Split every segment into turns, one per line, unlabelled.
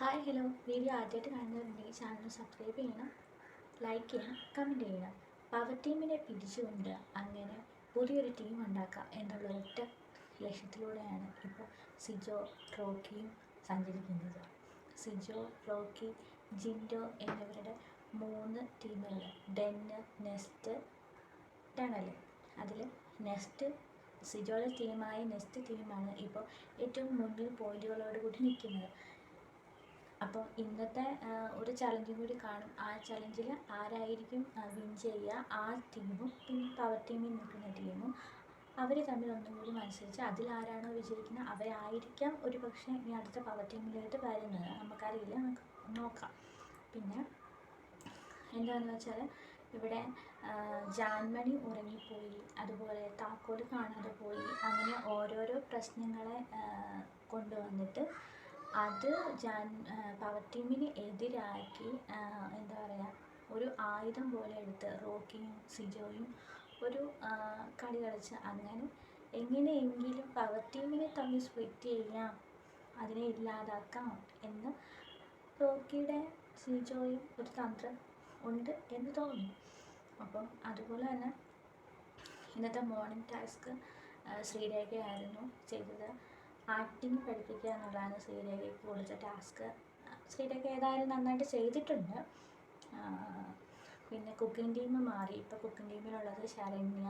Hi hello video ആദ്യമായിട്ട് കാണുന്നവരുണ്ടെങ്കിൽ channel subscribe ചെയ്യണം ലൈക്ക് ചെയ്യണം കമന്റ് ചെയ്യണം. പവർ ടീമിനെ പിരിച്ചുകൊണ്ട് അങ്ങനെ പുതിയൊരു ടീം ഉണ്ടാക്കാം എന്നുള്ള ഒറ്റ ലക്ഷ്യത്തിലൂടെയാണ് ഇപ്പോൾ സിജോ റോക്കിയും സഞ്ചരിക്കുന്നത്. സിജോ റോക്കി ജിൻഡോ എന്നിവരുടെ മൂന്ന് ടീമുകൾ ഡെന്ന് നെസ്റ്റ് ടണൽ അതിൽ നെസ്റ്റ് സിജോയുടെ ടീമായ നെസ്റ്റ് ടീമാണ് ഇപ്പോൾ ഏറ്റവും മുന്നിൽ പോയിന്റുകളോട് കൂടി നിൽക്കുന്നത്. അപ്പോൾ ഇന്നത്തെ ഒരു ചലഞ്ചും കൂടി കാണും. ആ ചലഞ്ചിൽ ആരായിരിക്കും വിൻ ചെയ്യുക? ആ ടീമും പിന്നെ പവർ ടീമിൽ നിൽക്കുന്ന ടീമും അവർ തമ്മിൽ ഒന്നും കൂടി മത്സരിച്ച് അതിൽ ആരാണോ വിജയിക്കുന്നത് അവരായിരിക്കാം ഒരു പക്ഷേ ഇനി അടുത്ത പവർ ടീമിലായിട്ട് വരുന്നത്. നമുക്കറിയില്ല. നമുക്ക് നോക്കാം. പിന്നെ എന്താണെന്ന് വെച്ചാൽ ഇവിടെ ജാൻമണി ഉറങ്ങിപ്പോയി. അതുപോലെ താക്കോൽ കാണാതെ പോയി. അങ്ങനെ ഓരോരോ പ്രശ്നങ്ങളെ കൊണ്ടുവന്നിട്ട് അത് ജാൻ പവർ ടീമിന് എതിരാക്കി എന്താ പറയുക ഒരു ആയുധം പോലെ എടുത്ത് റോക്കിയും സിജോയും ഒരു കളി കളിച്ച് അങ്ങനെ എങ്ങനെയെങ്കിലും പവർ ടീമിനെ തമ്മിൽ സ്പ്ലിറ്റ് ചെയ്യാം അതിനെ ഇല്ലാതാക്കാം എന്ന് റോക്കിയുടെ സിജോയും ഒരു തന്ത്രം ഉണ്ട് എന്ന് തോന്നുന്നു. അപ്പം അതുപോലെ തന്നെ ഇന്നത്തെ മോർണിംഗ് ടാസ്ക് ശ്രീരേഖയായിരുന്നു ചെയ്തത്. ആക്ടിങ് പഠിപ്പിക്കുക എന്നുള്ളതാണ് ശ്രീരേഖയ്ക്ക് കൊടുത്ത ടാസ്ക്. ശ്രീരേഖ ഏതായാലും നന്നായിട്ട് ചെയ്തിട്ടുണ്ട്. പിന്നെ കുക്കിംഗ് ടീം മാറി. ഇപ്പോൾ കുക്കിംഗ് ടീമിലുള്ളത് ശരണ്യ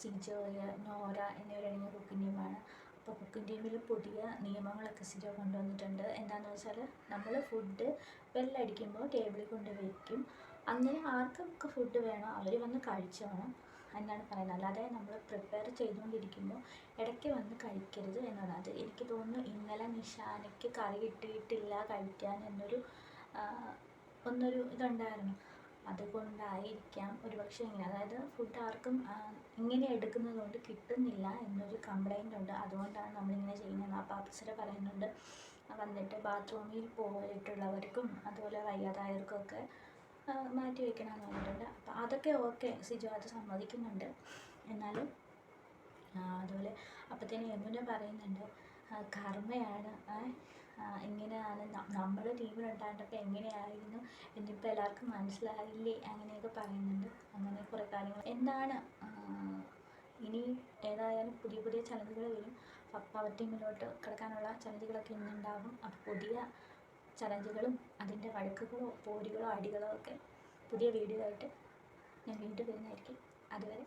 സിജോയ് നോര എന്നിവരടങ്ങിയ കുക്കിംഗ് ടീമാണ്. അപ്പോൾ കുക്കിംഗ് ടീമിൽ പുതിയ നിയമങ്ങളൊക്കെ സിജോ കൊണ്ടുവന്നിട്ടുണ്ട്. എന്താണെന്ന് വെച്ചാൽ നമ്മൾ ഫുഡ് ബെല്ലടിക്കുമ്പോൾ ടേബിളിൽ കൊണ്ട് വയ്ക്കും അങ്ങനെ ആർക്കൊക്കെ ഫുഡ് വേണോ? അവർ വന്ന് കഴിച്ചോണം. എന്നാണ് പറയുന്നത്. അല്ലാതെ നമ്മൾ പ്രിപ്പയർ ചെയ്തുകൊണ്ടിരിക്കുമ്പോൾ ഇടയ്ക്ക് വന്ന് കഴിക്കരുത് എന്നാണ്. അത് എനിക്ക് തോന്നുന്നു ഇന്നലെ നിഷാനയ്ക്ക് കറി കിട്ടിയിട്ടില്ല കഴിക്കാൻ എന്നൊരു ഒന്നൊരു ഇതുണ്ടായിരുന്നു. അതുകൊണ്ടായിരിക്കാം ഒരുപക്ഷെ ഇങ്ങനെ. അതായത് ഫുഡ് ആർക്കും ഇങ്ങനെ എടുക്കുന്നത് കൊണ്ട് കിട്ടുന്നില്ല എന്നൊരു കംപ്ലൈന്റ് ഉണ്ട്. അതുകൊണ്ടാണ് നമ്മളിങ്ങനെ ചെയ്യുന്നത്. അപ്പോൾ അപ്സര പറയുന്നുണ്ട് വന്നിട്ട് ബാത്റൂമിൽ പോയിട്ടുള്ളവർക്കും അതുപോലെ വയ്യാതായവർക്കൊക്കെ മാറ്റി വെക്കണമെന്ന് പറഞ്ഞിട്ടുണ്ട്. അപ്പോൾ അതൊക്കെ ഓക്കെ സിജു അത് സമ്മതിക്കുന്നുണ്ട്. എന്നാലും അതുപോലെ അപ്പത്തേനും യമുന പറയുന്നുണ്ട് കർമ്മയാണ് ഇങ്ങനെയാണ് നമ്മുടെ ടീമിലുണ്ടായിട്ടപ്പോൾ എങ്ങനെയായിരുന്നു എന്നിപ്പോൾ എല്ലാവർക്കും മനസ്സിലായില്ലേ? അങ്ങനെയൊക്കെ പറയുന്നുണ്ട്. അങ്ങനെ കുറേ കാര്യങ്ങൾ. എന്താണ് ഇനി ഏതായാലും പുതിയ പുതിയ ചലഞ്ചുകൾ വരും. അപ്പോൾ പവർ ടീമിലോട്ട് കിടക്കാനുള്ള ചലഞ്ചുകളൊക്കെ ഇന്നുണ്ടാകും. അപ്പോൾ പുതിയ ചലഞ്ചുകളും അതിന്റെ വഴക്കുകളോ പോരുകളോ അടികളോ ഒക്കെ പുതിയ വീഡിയോ ആയിട്ട് ഞാൻ വീണ്ടും വരുന്നതായിരിക്കും. അതുവരെ